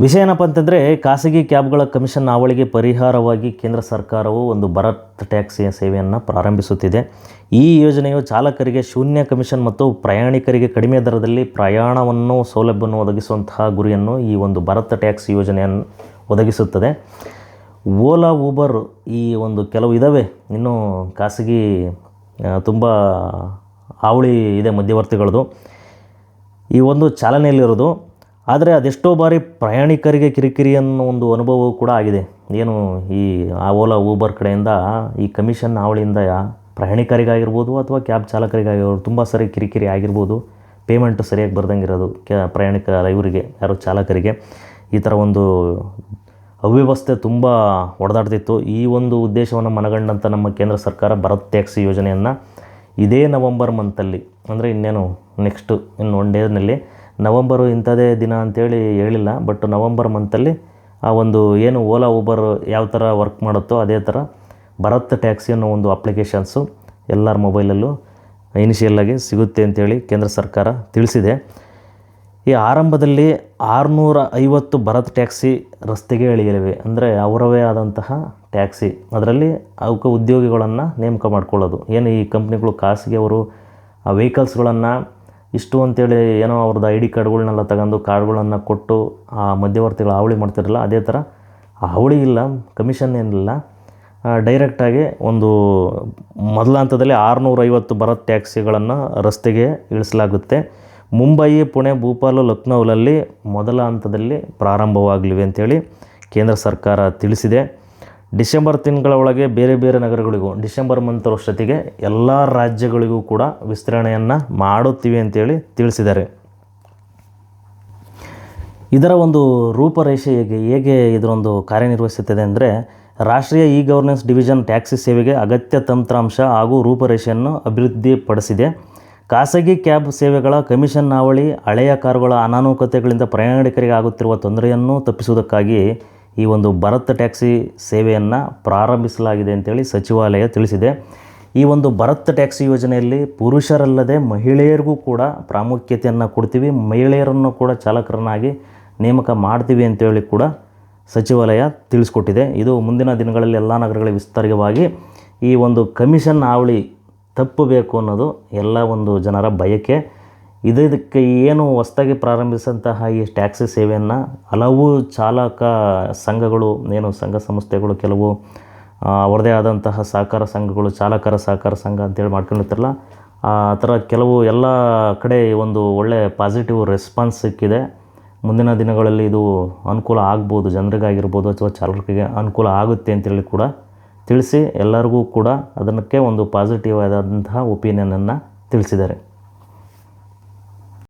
ವಿಷಯ ಏನಪ್ಪ ಅಂತಂದರೆ ಖಾಸಗಿ ಕ್ಯಾಬ್ಗಳ ಕಮಿಷನ್ ಹಾವಳಿಗೆ ಪರಿಹಾರವಾಗಿ ಕೇಂದ್ರ ಸರ್ಕಾರವು ಒಂದು ಭರತ್ ಟ್ಯಾಕ್ಸಿಯ ಸೇವೆಯನ್ನು ಪ್ರಾರಂಭಿಸುತ್ತಿದೆ. ಈ ಯೋಜನೆಯು ಚಾಲಕರಿಗೆ ಶೂನ್ಯ ಕಮಿಷನ್ ಮತ್ತು ಪ್ರಯಾಣಿಕರಿಗೆ ಕಡಿಮೆ ದರದಲ್ಲಿ ಪ್ರಯಾಣವನ್ನು ಸೌಲಭ್ಯವನ್ನು ಒದಗಿಸುವಂತಹ ಗುರಿಯನ್ನು ಈ ಒಂದು ಭರತ್ ಟ್ಯಾಕ್ಸಿ ಯೋಜನೆಯನ್ನು ಒದಗಿಸುತ್ತದೆ. ಓಲಾ, ಊಬರ್ ಈ ಒಂದು ಕೆಲವು ಇದ್ದಾವೆ ಇನ್ನೂ ಖಾಸಗಿ ತುಂಬ ಹಾವಳಿ ಇದೆ ಮಧ್ಯವರ್ತಿಗಳದು. ಈ ಒಂದು ಚಾಲನೆಯಲ್ಲಿರೋದು. ಆದರೆ ಅದೆಷ್ಟೋ ಬಾರಿ ಪ್ರಯಾಣಿಕರಿಗೆ ಕಿರಿಕಿರಿ ಅನ್ನೋ ಒಂದು ಅನುಭವವೂ ಕೂಡ ಆಗಿದೆ. ಏನು ಈ ಆ ಓಲಾ ಊಬರ್ ಕಡೆಯಿಂದ ಈ ಕಮಿಷನ್ ಹಾವಳಿಯಿಂದ ಪ್ರಯಾಣಿಕರಿಗಾಗಿರ್ಬೋದು ಅಥವಾ ಕ್ಯಾಬ್ ಚಾಲಕರಿಗಾಗಿರ್ಬೋದು ತುಂಬ ಸರಿ ಕಿರಿಕಿರಿ ಆಗಿರ್ಬೋದು ಪೇಮೆಂಟ್ ಸರಿಯಾಗಿ ಬರ್ದಂಗಿರೋದು ಕ್ಯಾ ಪ್ರಯಾಣಿಕ ಇವರಿಗೆ ಯಾರು ಚಾಲಕರಿಗೆ. ಈ ಥರ ಒಂದು ಅವ್ಯವಸ್ಥೆ ತುಂಬ ಒಡೆದಾಡ್ತಿತ್ತು. ಈ ಒಂದು ಉದ್ದೇಶವನ್ನು ಮನಗಂಡಂಥ ನಮ್ಮ ಕೇಂದ್ರ ಸರ್ಕಾರ ಭರತ್ ಟ್ಯಾಕ್ಸಿ ಯೋಜನೆಯನ್ನು ಇದೇ ನವಂಬರ್ ಮಂತಲ್ಲಿ ಅಂದರೆ ಇನ್ನೇನು ನೆಕ್ಸ್ಟು ಇನ್ನು ಒನ್ ಡೇನಲ್ಲಿ ನವಂಬರು ಇಂಥದೇ ದಿನ ಅಂತೇಳಿ ಹೇಳಿಲ್ಲ ಬಟ್ ನವಂಬರ್ ಮಂತಲ್ಲಿ ಆ ಒಂದು ಏನು ಓಲಾ ಊಬರ್ ಯಾವ ಥರ ವರ್ಕ್ ಮಾಡುತ್ತೋ ಅದೇ ಥರ ಭರತ್ ಟ್ಯಾಕ್ಸಿ ಅನ್ನೋ ಒಂದು ಅಪ್ಲಿಕೇಶನ್ಸು ಎಲ್ಲರ ಮೊಬೈಲಲ್ಲೂ ಇನಿಷಿಯಲ್ಲಾಗಿ ಸಿಗುತ್ತೆ ಅಂತೇಳಿ ಕೇಂದ್ರ ಸರ್ಕಾರ ತಿಳಿಸಿದೆ. ಈ ಆರಂಭದಲ್ಲಿ ಆರುನೂರ ಐವತ್ತು ಭರತ್ ಟ್ಯಾಕ್ಸಿ ರಸ್ತೆಗೆ ಇಳಿಯಲಿವೆ. ಅಂದರೆ ಅವರವೇ ಆದಂತಹ ಟ್ಯಾಕ್ಸಿ. ಅದರಲ್ಲಿ ಅವಕ್ಕೆ ಉದ್ಯೋಗಿಗಳನ್ನು ನೇಮಕ ಮಾಡ್ಕೊಳ್ಳೋದು. ಏನು ಈ ಕಂಪ್ನಿಗಳು ಖಾಸಗಿ ಅವರು ಆ ವೆಹಿಕಲ್ಸ್ಗಳನ್ನು ಇಷ್ಟು ಅಂತೇಳಿ ಏನೋ ಅವ್ರದ್ದು ಐ ಡಿ ಕಾರ್ಡ್ಗಳನ್ನೆಲ್ಲ ತಗೊಂಡು ಕಾರ್ಡ್ಗಳನ್ನು ಕೊಟ್ಟು ಆ ಮಧ್ಯವರ್ತಿಗಳು ಹಾವಳಿ ಮಾಡ್ತಿರಲ್ಲ ಅದೇ ಥರ ಆ ಹಾವಳಿ ಇಲ್ಲ, ಕಮಿಷನ್ ಏನಿಲ್ಲ. ಡೈರೆಕ್ಟಾಗಿ ಒಂದು ಮೊದಲ ಹಂತದಲ್ಲಿ ಆರುನೂರೈವತ್ತು ಭರತ್ ಟ್ಯಾಕ್ಸಿಗಳನ್ನು ರಸ್ತೆಗೆ ಇಳಿಸಲಾಗುತ್ತೆ. ಮುಂಬಯಿ ಪುಣೆ, ಭೂಪಾಲು ಲಕ್ನೌನಲ್ಲಿ ಮೊದಲ ಹಂತದಲ್ಲಿ ಪ್ರಾರಂಭವಾಗಲಿವೆ ಅಂತೇಳಿ ಕೇಂದ್ರ ಸರ್ಕಾರ ತಿಳಿಸಿದೆ. ಡಿಸೆಂಬರ್ ತಿಂಗಳ ಒಳಗೆ ಬೇರೆ ಬೇರೆ ನಗರಗಳಿಗೂ, ಡಿಸೆಂಬರ್ ಮಂತ್ ಅಷ್ಟೊತ್ತಿಗೆ ಎಲ್ಲ ರಾಜ್ಯಗಳಿಗೂ ಕೂಡ ವಿಸ್ತರಣೆಯನ್ನು ಮಾಡುತ್ತೀವಿ ಅಂತೇಳಿ ತಿಳಿಸಿದ್ದಾರೆ. ಇದರ ಒಂದು ರೂಪರೇಷೆ ಹೇಗೆ ಹೇಗೆ ಇದರೊಂದು ಕಾರ್ಯನಿರ್ವಹಿಸುತ್ತದೆ ಅಂದರೆ, ರಾಷ್ಟ್ರೀಯ ಇ ಗವರ್ನೆನ್ಸ್ ಡಿವಿಷನ್ ಟ್ಯಾಕ್ಸಿ ಸೇವೆಗೆ ಅಗತ್ಯ ತಂತ್ರಾಂಶ ಹಾಗೂ ರೂಪರೇಷೆಯನ್ನು ಅಭಿವೃದ್ಧಿಪಡಿಸಿದೆ. ಖಾಸಗಿ ಕ್ಯಾಬ್ ಸೇವೆಗಳ ಕಮಿಷನ್ ಹಾವಳಿ ಹಳೆಯ ಕಾರುಗಳ ಅನಾನುಕೂಲತೆಗಳಿಂದ ಪ್ರಯಾಣಿಕರಿಗೆ ಆಗುತ್ತಿರುವ ತೊಂದರೆಯನ್ನು ತಪ್ಪಿಸುವುದಕ್ಕಾಗಿ ಈ ಒಂದು ಭರತ್ ಟ್ಯಾಕ್ಸಿ ಸೇವೆಯನ್ನು ಪ್ರಾರಂಭಿಸಲಾಗಿದೆ ಅಂತೇಳಿ ಸಚಿವಾಲಯ ತಿಳಿಸಿದೆ. ಈ ಒಂದು ಭರತ್ ಟ್ಯಾಕ್ಸಿ ಯೋಜನೆಯಲ್ಲಿ ಪುರುಷರಲ್ಲದೆ ಮಹಿಳೆಯರಿಗೂ ಕೂಡ ಪ್ರಾಮುಖ್ಯತೆಯನ್ನು ಕೊಡ್ತೀವಿ. ಮಹಿಳೆಯರನ್ನು ಕೂಡ ಚಾಲಕರನ್ನಾಗಿ ನೇಮಕ ಮಾಡ್ತೀವಿ ಅಂತೇಳಿ ಕೂಡ ಸಚಿವಾಲಯ ತಿಳಿಸ್ಕೊಟ್ಟಿದೆ. ಇದು ಮುಂದಿನ ದಿನಗಳಲ್ಲಿ ಎಲ್ಲ ನಗರಗಳಿಗೆ ವಿಸ್ತಾರವಾಗಿ ಈ ಒಂದು ಕಮಿಷನ್ ಹಾವಳಿ ತಪ್ಪಬೇಕು ಅನ್ನೋದು ಎಲ್ಲ ಒಂದು ಜನರ ಬಯಕೆ. ಇದಕ್ಕೆ ಏನು ಹೊಸ್ದಾಗಿ ಪ್ರಾರಂಭಿಸಿದಂತಹ ಈ ಟ್ಯಾಕ್ಸಿ ಸೇವೆಯನ್ನು ಹಲವು ಚಾಲಕ ಸಂಘಗಳು, ಏನು ಸಂಘ ಸಂಸ್ಥೆಗಳು, ಕೆಲವು ಅವರದೇ ಆದಂತಹ ಸಹಕಾರ ಸಂಘಗಳು, ಚಾಲಕರ ಸಹಕಾರ ಸಂಘ ಅಂತೇಳಿ ಮಾಡ್ಕೊಂಡಿರ್ತಾರಲ್ಲ, ಆ ಥರ ಕೆಲವು ಎಲ್ಲ ಕಡೆ ಒಂದು ಒಳ್ಳೆಯ ಪಾಸಿಟಿವ್ ರೆಸ್ಪಾನ್ಸ್ ಸಿಕ್ಕಿದೆ. ಮುಂದಿನ ದಿನಗಳಲ್ಲಿ ಇದು ಅನುಕೂಲ ಆಗ್ಬೋದು, ಜನರಿಗಾಗಿರ್ಬೋದು ಅಥವಾ ಚಾಲಕರಿಗೆ ಅನುಕೂಲ ಆಗುತ್ತೆ ಅಂತೇಳಿ ಕೂಡ ತಿಳಿಸಿ ಎಲ್ಲರಿಗೂ ಕೂಡ ಅದಕ್ಕೆ ಒಂದು ಪಾಸಿಟಿವ್ ಆದಂತಹ ಒಪಿನಿಯನನ್ನು ತಿಳಿಸಿದ್ದಾರೆ.